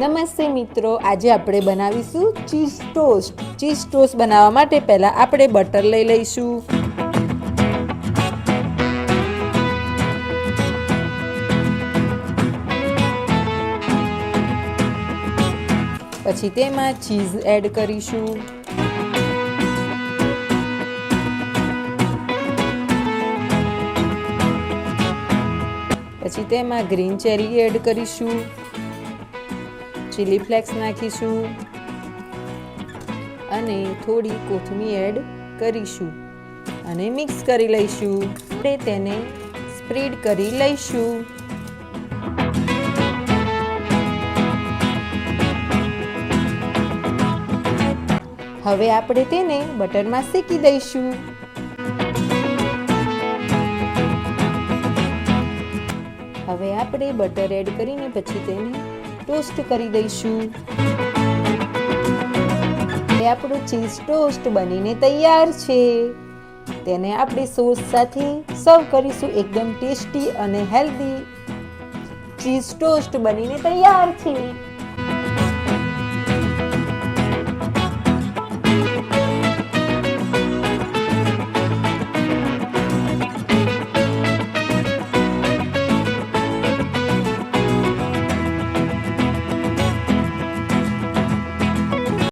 નમસ્તે મિત્રો, આજે આપણે બનાવીશું ચીઝ ટોસ્ટ. ચીઝ ટોસ્ટ બનાવવા માટે પહેલાં આપણે બટર લઈ લઈશું. પછી તેમાં ચીઝ એડ કરીશું. પછી તેમાં ગ્રીન ચેરી એડ કરીશું. ચીલી ફ્લેક્સ નાખીશું અને થોડી કોથમી એડ કરીશું અને મિક્સ કરી લઈશું. આપણે તેને સ્પ્રેડ કરી લઈશું. હવે આપણે તેને બટરમાં શેકી દઈશું. હવે આપણે બટર એડ કરીને પછી તેને ટોસ્ટ કરી દઈશું. આપણું ચીઝ ટોસ્ટ બનીને તૈયાર છે. તેને આપણે સોસ સાથે સર્વ કરીશું એકદમ ટેસ્ટી અને હેલ્ધી ચીઝ ટોસ્ટ બનીને તૈયાર છે.